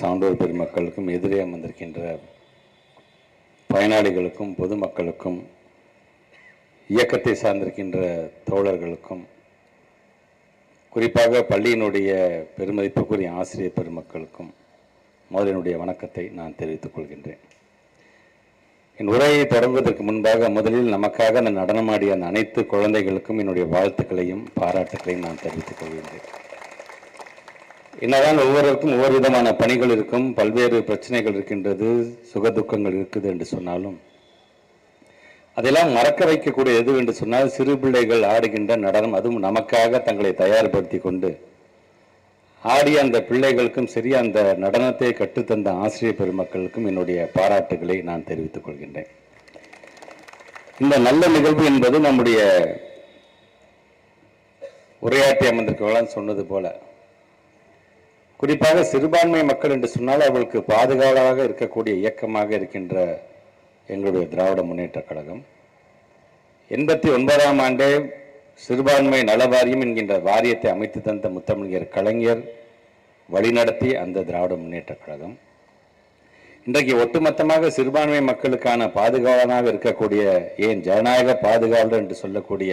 சான்றோர் பெருமக்களுக்கும் எதிரே அமர்ந்திருக்கின்ற பயனாளிகளுக்கும் பொதுமக்களுக்கும் இயக்கத்தை சார்ந்திருக்கின்ற தோழர்களுக்கும் குறிப்பாக பள்ளியினுடைய பெருமதிப்புக்குரிய ஆசிரியர் பெருமக்களுக்கும் முதலினுடைய வணக்கத்தை நான் தெரிவித்துக் கொள்கின்றேன். என் உரையை தொடங்குவதற்கு முன்பாக முதலில் நமக்காக நான் நடனமாடிய அந்த அனைத்து குழந்தைகளுக்கும் என்னுடைய வாழ்த்துக்களையும் பாராட்டுக்களையும் நான் தெரிவித்துக் கொள்கின்றேன். என்னதான் ஒவ்வொருவருக்கும் ஒவ்வொரு விதமான பணிகள் இருக்கும் பல்வேறு பிரச்சனைகள் இருக்கின்றது சுகதுக்கங்கள் இருக்குது என்று சொன்னாலும் அதெல்லாம் மறக்க வைக்கக்கூடிய எது என்று சொன்னால் சிறு பிள்ளைகள் ஆடுகின்ற நடனம் அதுவும் நமக்காக தங்களை தயார்படுத்தி கொண்டு ஆடிய அந்த பிள்ளைகளுக்கும் சரி அந்த நடனத்தை கற்றுத்தந்த ஆசிரியர் பெருமக்களுக்கும் என்னுடைய பாராட்டுகளை நான் தெரிவித்துக் கொள்கின்றேன். இந்த நல்ல நிகழ்வு என்பது நம்முடைய உரையாற்றி அமர்ந்திருக்கலாம் சொன்னது போல குறிப்பாக சிறுபான்மை மக்கள் என்று சொன்னால் அவர்களுக்கு பாதுகாவலாக இருக்கக்கூடிய இயக்கமாக இருக்கின்ற எங்களுடைய திராவிட முன்னேற்ற கழகம். எண்பத்தி ஒன்பதாம் ஆண்டே சிறுபான்மை நல வாரியம் என்கின்ற வாரியத்தை அமைத்து தந்த முத்தமிழர் கலைஞர் வழிநடத்தி அந்த திராவிட முன்னேற்ற கழகம். இன்றைக்கு ஒட்டுமொத்தமாக சிறுபான்மை மக்களுக்கான பாதுகாவலனாக இருக்கக்கூடிய ஏன் ஜனநாயக பாதுகாவலர் என்று சொல்லக்கூடிய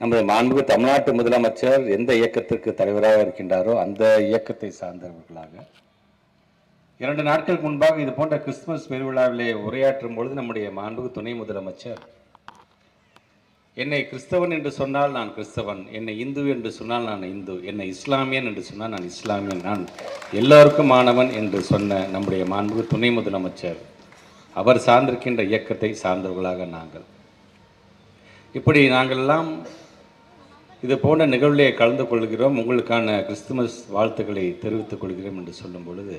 நமது மாண்பு தமிழ்நாட்டு முதலமைச்சர் எந்த இயக்கத்திற்கு தலைவராக இருக்கின்றாரோ அந்த இயக்கத்தை சார்ந்தவர்களாக. இரண்டு நாட்களுக்கு முன்பாக இது போன்ற கிறிஸ்துமஸ் பெருவிழாவிலே உரையாற்றும் பொழுது நம்முடைய மாண்புக்கு துணை முதலமைச்சர் என்னை கிறிஸ்தவன் என்று சொன்னால் நான் கிறிஸ்தவன் என்னை இந்து என்று சொன்னால் நான் இந்து என்னை இஸ்லாமியன் என்று சொன்னால் நான் இஸ்லாமியன் நான் எல்லோருக்கும் மாணவன் என்று சொன்ன நம்முடைய மாண்புக்கு துணை முதலமைச்சர் அவர் சார்ந்திருக்கின்ற இயக்கத்தை சார்ந்தவர்களாக நாங்கள். இப்படி நாங்கள் எல்லாம் இது போன்ற நிகழ்விலே கலந்து கொள்கிறோம். உங்களுக்கான கிறிஸ்துமஸ் வாழ்த்துக்களை தெரிவித்துக் கொள்கிறோம் என்று சொல்லும் பொழுது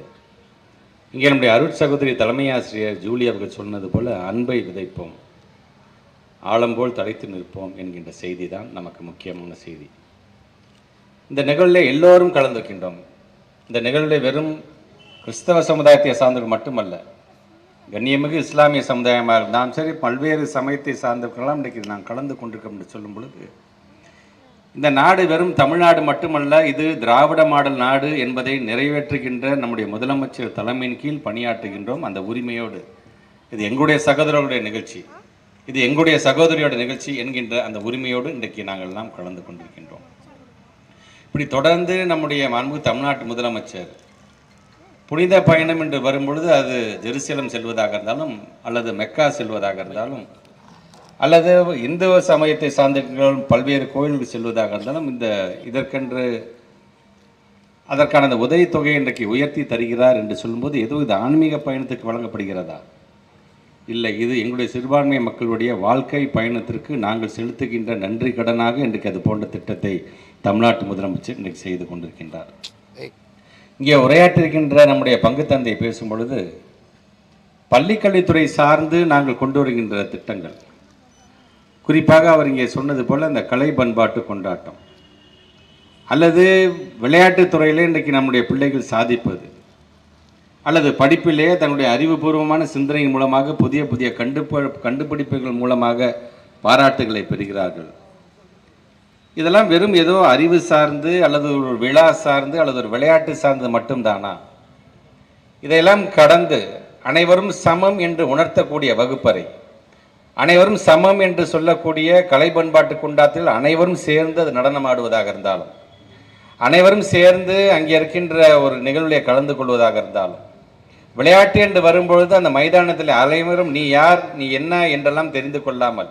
இங்கே நம்முடைய அருட் சகோதரி தலைமை ஆசிரியர் ஜூலி அவர்கள் சொன்னது போல அன்பை விதைப்போம் ஆழம்போல் தலைத்து நிற்போம் என்கின்ற செய்தி தான் நமக்கு முக்கியமான செய்தி. இந்த நிகழ்வில் எல்லோரும் கலந்துக்கின்றோம் இந்த நிகழ்வில் வெறும் கிறிஸ்தவ சமுதாயத்தை சார்ந்தவர்கள் மட்டுமல்ல கண்ணியமிகு இஸ்லாமிய சமுதாயமாக இருந்தாலும் சரி பல்வேறு சமயத்தை சார்ந்தவர்களெல்லாம் இன்றைக்கு நான் கலந்து கொண்டிருக்கோம் என்று சொல்லும் பொழுது இந்த நாடு வெறும் தமிழ்நாடு மட்டுமல்ல இது திராவிட மாடல் நாடு என்பதை நிறைவேற்றுகின்ற நம்முடைய முதலமைச்சர் தலைமையின் கீழ் பணியாற்றுகின்றோம் அந்த உரிமையோடு. இது எங்களுடைய சகோதரர்களுடைய நிகழ்ச்சி. இது எங்களுடைய சகோதரியோட நிகழ்ச்சி என்கின்ற அந்த உரிமையோடு இன்றைக்கு நாங்கள் எல்லாம் கலந்து கொண்டிருக்கின்றோம். இப்படி தொடர்ந்து நம்முடைய மாண்பு தமிழ்நாட்டு முதலமைச்சர் புனித பயணம் என்று வரும்பொழுது அது ஜெருசலம் செல்வதாக இருந்தாலும் அல்லது மெக்கா செல்வதாக இருந்தாலும் அல்லது இந்து சமயத்தை சார்ந்திருக்கிறவர்கள் பல்வேறு கோயில்களுக்கு செல்வதாக இருந்தாலும் இந்த இதற்கென்று அதற்கான அந்த உதவித்தொகை இன்றைக்கு உயர்த்தி தருகிறார் என்று சொல்லும்போது எதுவும் இது ஆன்மீக பயணத்துக்கு வழங்கப்படுகிறதா? இல்லை இது எங்களுடைய சிறுபான்மை மக்களுடைய வாழ்க்கை பயணத்திற்கு நாங்கள் செலுத்துகின்ற நன்றி கடனாக இன்றைக்கு அது போன்ற திட்டத்தை தமிழ்நாட்டு முதலமைச்சர் இன்றைக்கு செய்து கொண்டிருக்கின்றார். இங்கே உரையாற்றிருக்கின்ற நம்முடைய பங்கு தந்தை பேசும் பொழுது பள்ளிக்கல்வித்துறை சார்ந்து நாங்கள் கொண்டு வருகின்ற திட்டங்கள் குறிப்பாக அவர் இங்கே சொன்னது போல் அந்த கலை பண்பாட்டு கொண்டாட்டம். அல்லது விளையாட்டுத் துறையிலே இன்றைக்கு நம்முடைய பிள்ளைகள் சாதிப்பது. அல்லது படிப்பிலே தன்னுடைய அறிவுபூர்வமான சிந்தனையின் மூலமாக புதிய புதிய கண்டுப கண்டுபிடிப்புகள் மூலமாக பாராட்டுகளை பெறுகிறார்கள். இதெல்லாம் வெறும் ஏதோ அறிவு சார்ந்து அல்லது ஒரு விழா சார்ந்து அல்லது ஒரு விளையாட்டு சார்ந்து மட்டும்தானா? இதையெல்லாம் கடந்து அனைவரும் சமம் என்று உணர்த்தக்கூடிய வகுப்பறை. அனைவரும் சமம் என்று சொல்லக்கூடிய கலை பண்பாட்டு குண்டாத்தில் அனைவரும் சேர்ந்து அது நடனம் ஆடுவதாக இருந்தாலும் அனைவரும் சேர்ந்து அங்கே இருக்கின்ற ஒரு நிகழ்விலே கலந்து கொள்வதாக இருந்தாலும் விளையாட்டு என்று வரும்பொழுது அந்த மைதானத்தில் அனைவரும் நீ யார் நீ என்ன என்றெல்லாம் தெரிந்து கொள்ளாமல்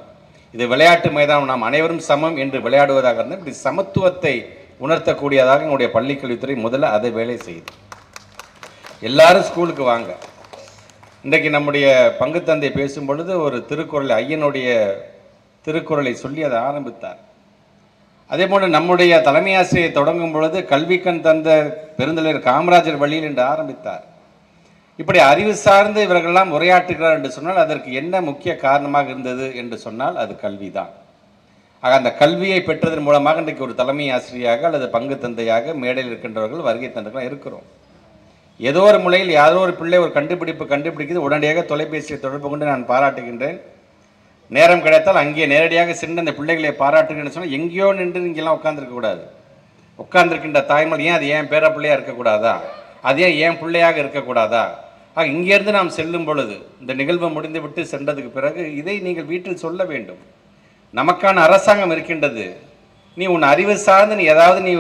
இது விளையாட்டு மைதானம் நாம் அனைவரும் சமம் என்று விளையாடுவதாக இருந்தால் இப்படி சமத்துவத்தை உணர்த்தக்கூடியதாக எங்களுடைய பள்ளிக்கல்வித்துறை முதல்ல அதை வேலை செய்யுது. எல்லாரும் ஸ்கூலுக்கு வாங்க. இன்றைக்கு நம்முடைய பங்கு தந்தை பேசும் பொழுது ஒரு திருக்குறள் ஐயனுடைய திருக்குறளை சொல்லி அதை ஆரம்பித்தார். அதே போல் நம்முடைய தலைமை ஆசிரியை தொடங்கும் பொழுது கல்விக்கண் தந்த பெருந்தலைவர் காமராஜர் வழியில் என்று ஆரம்பித்தார். இப்படி அறிவு சார்ந்து இவர்களெல்லாம் உரையாற்றுகிறார் என்று சொன்னால் அதற்கு என்ன முக்கிய காரணமாக இருந்தது என்று சொன்னால் அது கல்விதான். ஆக அந்த கல்வியை பெற்றதன் மூலமாக இன்றைக்கு ஒரு தலைமை ஆசிரியராக அல்லது பங்கு தந்தையாக மேடையில் இருக்கின்றவர்கள் வருகை தந்தைகளாக இருக்கிறோம். ஏதோ ஒரு முறையில் யாரோ ஒரு பிள்ளை ஒரு கண்டுபிடிப்பு கண்டுபிடிக்குது. உடனடியாக தொலைபேசியை தொடர்பு கொண்டு நான் பாராட்டுகின்றேன். நேரம் கிடைத்தால் அங்கே நேரடியாக சென்று அந்த பிள்ளைகளை பாராட்டுகிறேன்னு சொன்னால் எங்கேயோ நின்று நீங்கள்லாம் உட்காந்துருக்கக்கூடாது உட்காந்துருக்கின்ற தாய்மொழி ஏன் அது ஏன் பேர பிள்ளையாக இருக்கக்கூடாதா அது ஏன் ஏன் பிள்ளையாக இருக்கக்கூடாதா ஆக இங்கேருந்து நாம் செல்லும் பொழுது இந்த நிகழ்வு முடிந்துவிட்டு சென்றதுக்கு பிறகு இதை நீங்கள் வீட்டில் சொல்ல வேண்டும். நமக்கான அரசாங்கம் இருக்கின்றது. நீ உன் அறிவு சார்ந்து நீ ஏதாவது நீ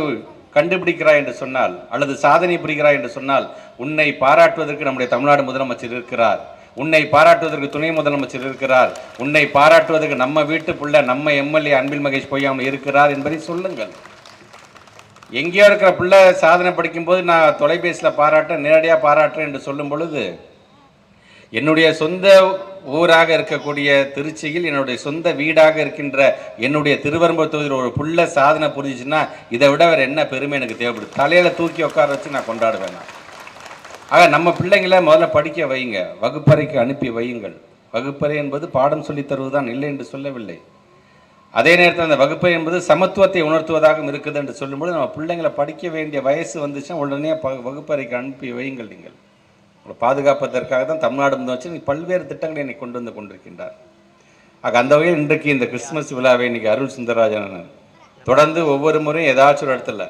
கண்டுபிடிக்கிறாய் என்று சொன்னால் அல்லது சாதனை புரிகிறாய் என்று சொன்னால் உன்னை பாராட்டுவதற்கு நம்முடைய தமிழ்நாடு முதலமைச்சர் இருக்கிறார். உன்னை பாராட்டுவதற்கு துணை முதலமைச்சர் இருக்கிறார். உன்னை பாராட்டுவதற்கு நம்ம வீட்டு புள்ள நம்ம எம்எல்ஏ அன்பில் மகேஷ் பொய்யாமல் இருக்கிறார் என்பதை சொல்லுங்கள். எங்கேயோ இருக்கிற பிள்ளை சாதனை படிக்கும்போது நான் தொலைபேசியில் பாராட்ட நேரடியாக பாராட்டுறேன் என்று சொல்லும் பொழுது என்னுடைய சொந்த ஊராக இருக்கக்கூடிய திருச்சியில் என்னுடைய சொந்த வீடாக இருக்கின்ற என்னுடைய திருவரம்பூர் தொகுதியில் ஒரு புள்ள சாதனை புரிஞ்சுச்சுன்னா இதை விட வேறு என்ன பெருமை எனக்கு தேவைப்படுது தலையில் தூக்கி உட்கார வச்சு நான் கொண்டாடுவேன் ஆக நம்ம பிள்ளைங்களை முதல்ல படிக்க வைங்க. வகுப்பறைக்கு அனுப்பி வையுங்கள். வகுப்பறை என்பது பாடம் சொல்லித் தருவதுதான் இல்லை என்று சொல்லவில்லை. அதே நேரத்தில் அந்த வகுப்பறை என்பது சமத்துவத்தை உணர்த்துவதாகவும் இருக்குது என்று சொல்லும்போது நம்ம பிள்ளைங்களை படிக்க வேண்டிய வயசு வந்துச்சுன்னா உடனே ப வகுப்பறைக்கு அனுப்பி வையுங்கள் நீங்கள். அவங்களை பாதுகாப்பதற்காக தான் தமிழ்நாடு முதலமைச்சர் பல்வேறு திட்டங்களை இன்னைக்கு கொண்டு வந்து கொண்டிருக்கின்றார். ஆக அந்த வகையில் இன்றைக்கு இந்த கிறிஸ்துமஸ் விழாவை இன்றைக்கி அருள் சுந்தரராஜன் தொடர்ந்து ஒவ்வொரு முறையும் ஏதாச்சும் ஒரு இடத்துல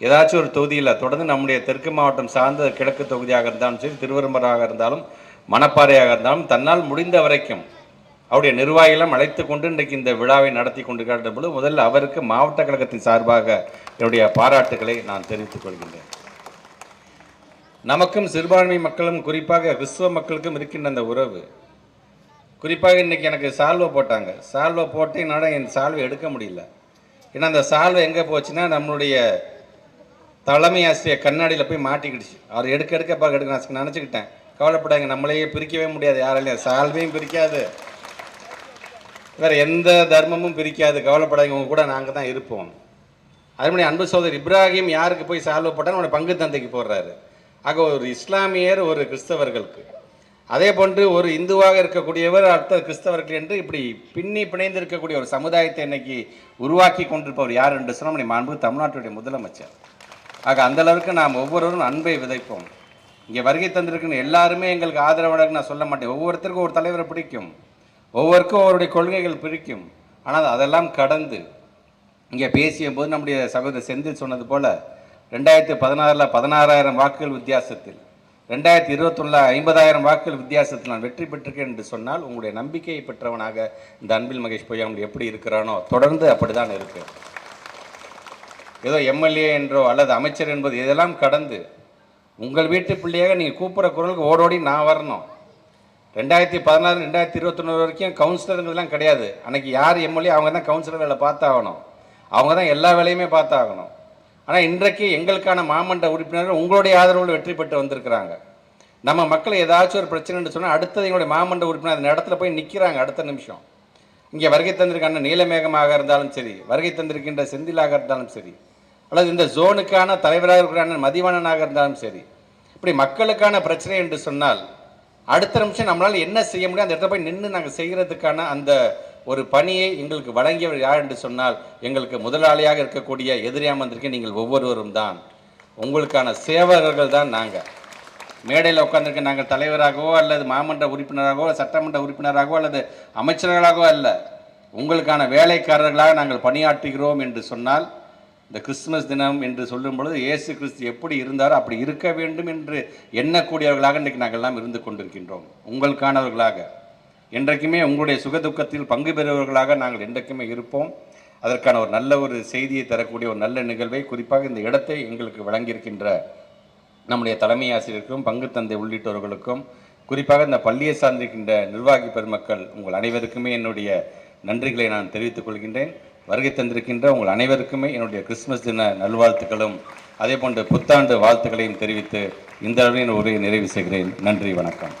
ஏதாச்சும் ஒரு தொகுதியில் தொடர்ந்து நம்முடைய தெற்கு மாவட்டம் சார்ந்த கிழக்கு தொகுதியாக இருந்தாலும் சரி திருவரம்பராக இருந்தாலும் மணப்பாறையாக இருந்தாலும் தன்னால் முடிந்த வரைக்கும் அவருடைய நிர்வாகிகளும் அழைத்து கொண்டு இன்றைக்கு இந்த விழாவை நடத்தி கொண்டு பொழுது முதல்ல அவருக்கு மாவட்ட கழகத்தின் சார்பாக என்னுடைய பாராட்டுகளை நான் தெரிவித்துக் கொள்கின்றேன். நமக்கும் சிறுபான்மை மக்களும் குறிப்பாக கிறிஸ்துவ மக்களுக்கும் இருக்கின்ற அந்த உறவு. குறிப்பாக இன்னைக்கு எனக்கு சால்வை போட்டாங்க. சால்வை போட்டு என்னால் என் சால்வை எடுக்க முடியல. ஏன்னா அந்த சால்வை எங்கே போச்சுன்னா நம்மளுடைய தலைமை ஆசிரியர் கண்ணாடியில் போய் மாட்டிக்கிடுச்சு. அவர் எடுக்க எடுக்க பார்க்க எடுக்க நான் நினச்சிக்கிட்டேன். கவலைப்படாங்க நம்மளையே பிரிக்கவே முடியாது. யாராலையும் சால்வையும் பிரிக்காது. வேறு எந்த தர்மமும் பிரிக்காது. கவலைப்படாங்க உங்க கூட நாங்கள் தான் இருப்போம். அதே மாதிரி அன்பு சோதர் இப்ராஹிம் யாருக்கு போய் சால்வை போட்டால் நம்மளுடைய பங்கு தந்தைக்கு போடுறாரு. ஆக ஒரு இஸ்லாமியர் ஒரு கிறிஸ்தவர்களுக்கு. அதே போன்று ஒரு இந்துவாக இருக்கக்கூடியவர் அடுத்த கிறிஸ்தவர்கள் என்று இப்படி பின்னி பிணைந்து இருக்கக்கூடிய ஒரு சமுதாயத்தை இன்னைக்கு உருவாக்கி கொண்டிருப்பவர் யார் என்று சொன்னால் நம்முடைய மாண்பு தமிழ்நாட்டுடைய முதலமைச்சர். ஆக அந்த அளவுக்கு நாம் ஒவ்வொருவரும் அன்பை விதைப்போம். இங்கே வருகை தந்திருக்கிற எல்லாருமே எங்களுக்கு ஆதரவாளர்கள் நான் சொல்ல மாட்டேன். ஒவ்வொருத்தருக்கும் ஒரு தலைவரை பிடிக்கும். ஒவ்வொருக்கும் அவருடைய கொள்கைகள் பிடிக்கும் ஆனால் அதெல்லாம் கடந்து. இங்கே பேசிய போது நம்முடைய சகோதரர் செந்தில் சொன்னது போல் ரெண்டாயிரத்தி பதினாறில் பதினாறாயிரம் வாக்குகள் வித்தியாசத்தில் ரெண்டாயிரத்தி இருபத்தொன்னில் ஐம்பதாயிரம் வாக்குகள் வித்தியாசத்தில் நான் வெற்றி பெற்றிருக்கேன் என்று சொன்னால் உங்களுடைய நம்பிக்கையை பெற்றவனாக இந்த அன்பில் மகேஷ் பொய்யாமல் எப்படி இருக்கிறானோ தொடர்ந்து அப்படிதான் இருக்கு. ஏதோ எம்எல்ஏ என்றோ அல்லது அமைச்சர் என்பது இதெல்லாம் கடந்து உங்கள் வீட்டு பிள்ளையாக நீங்கள் கூப்பிட்ற குரலுக்கு ஓடோடி நான் வரணும். ரெண்டாயிரத்தி பதினாறு ரெண்டாயிரத்தி இருபத்தொன்று வரைக்கும் கவுன்சிலருங்கிறதுலாம் கிடையாது. அன்றைக்கி யார் எம்எல்ஏ? அவங்க தான் கவுன்சிலர் வேலை பார்த்தாகணும். அவங்க தான் எல்லா வேலையுமே பார்த்தாகணும். ஆனால் இன்றைக்கு எங்களுக்கான மாமன்ற உறுப்பினர்கள் உங்களுடைய ஆதரவோடு வெற்றி பெற்று வந்திருக்கிறாங்க. நம்ம மக்கள் ஏதாச்சும் ஒரு பிரச்சனைன்னு சொன்னால் அடுத்தது எங்களுடைய மாமன்ற உறுப்பினர் அந்த இடத்துல போய் நிற்கிறாங்க அடுத்த நிமிஷம். இங்கே வருகை தந்திருக்கான நீலமேகமாக இருந்தாலும் சரி வருகை தந்திருக்கின்ற செந்திலாக இருந்தாலும் சரி அல்லது இந்த ஜோனுக்கான தலைவராக இருக்கிற அண்ணன் மதிவாணனாக இருந்தாலும் சரி இப்படி மக்களுக்கான பிரச்சனை என்று சொன்னால் அடுத்த நிமிஷம் நம்மளால் என்ன செய்ய முடியும்? அந்த இடத்துல போய் நின்று நாங்கள் செய்கிறதுக்கான அந்த ஒரு பணியை எங்களுக்கு வழங்கியவர் யார் என்று சொன்னால் எங்களுக்கு முதலாளியாக இருக்கக்கூடிய எதிரியாக வந்திருக்க நீங்கள் ஒவ்வொருவரும் தான். உங்களுக்கான சேவகர்கள் தான் நாங்கள் மேடையில் உட்காந்துருக்க நாங்கள் தலைவராகவோ அல்லது மாமன்ற உறுப்பினராகவோ சட்டமன்ற உறுப்பினராகவோ அல்லது அமைச்சர்களாகவோ அல்ல. உங்களுக்கான வேலைக்காரர்களாக நாங்கள் பணியாற்றுகிறோம் என்று சொன்னால் இந்த கிறிஸ்துமஸ் தினம் என்று சொல்லும் பொழுது இயேசு கிறிஸ்து எப்படி இருந்தாரோ அப்படி இருக்க வேண்டும் என்று எண்ணக்கூடியவர்களாக இன்றைக்கு நாங்கள் எல்லாம் இருந்து கொண்டிருக்கின்றோம். உங்களுக்கானவர்களாக. என்றைக்குமே உங்களுடைய சுகதுக்கத்தில் பங்கு பெறுபவர்களாக நாங்கள் என்றைக்குமே இருப்போம். அதற்கான ஒரு நல்ல ஒரு செய்தியை தரக்கூடிய ஒரு நல்ல நிகழ்வை குறிப்பாக இந்த இடத்தை எங்களுக்கு வழங்கியிருக்கின்ற நம்முடைய தலைமை ஆசிரியருக்கும் பங்கு தந்தை உள்ளிட்டவர்களுக்கும் குறிப்பாக இந்த பள்ளியை சார்ந்திருக்கின்ற நிர்வாகி பெருமக்கள் உங்கள் அனைவருக்குமே என்னுடைய நன்றிகளை நான் தெரிவித்துக் கொள்கின்றேன். வருகை தந்திருக்கின்ற உங்கள் அனைவருக்குமே என்னுடைய கிறிஸ்துமஸ் தின நல்வாழ்த்துக்களும் அதே போன்ற புத்தாண்டு வாழ்த்துக்களையும் தெரிவித்து இந்த அளவில் உரையை நிறைவு செய்கிறேன். நன்றி வணக்கம்.